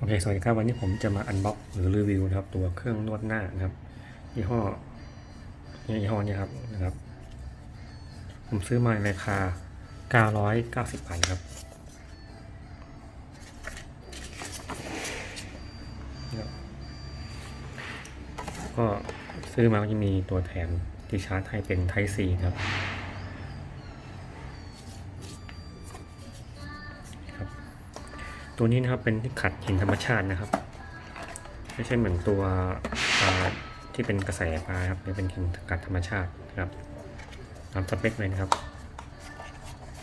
โอเค สวัสดีครับ วันนี้ผมจะมาอันบ็อกหรือรีวิวนะครับ ตัวเครื่องนวดหน้านะครับ ยี่ห้อนี่ยี่ห้อนี้ครับนะครับ ผมซื้อมาในราคา 990บาทครับ ก็ซื้อมาก็จะมีตัวแถมที่ชาร์จให้เป็น Type C ครับ ตัวนี้นะครับเป็นที่ขัดหินธรรมชาตินะครับ ไม่ใช่เหมือนตัวที่เป็นกระแสปลาครับนี่เป็นหินขัดธรรมชาตินะครับตามสเปคเลยนะครับ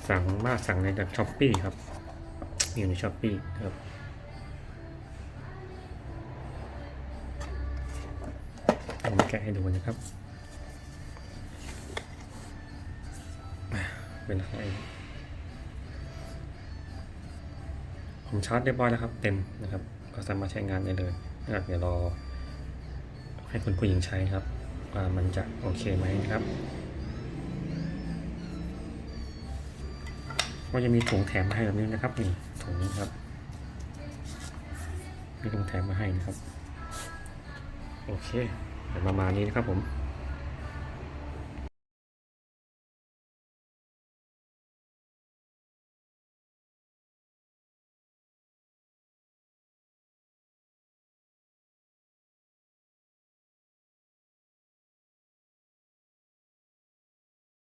สั่งมาสั่งในจากช้อปปี้ครับมีอยู่ในช้อปปี้ครับผมแกะให้ดูนะครับเป็นอะไร ผมชาร์จเรียบร้อยแล้วครับ เต็มนะครับ ก็สามารถใช้งานได้เลยนะครับเดี๋ยวรอให้คุณผู้หญิงใช้ครับว่ามันจะโอเคไหมนะครับก็จะมีถุงแถมมาให้แบบนี้นะครับนี่ถุงนี้ครับมีถุงแถมมาให้นะครับ โอเคเดี๋ยวประมาณนี้นะครับผม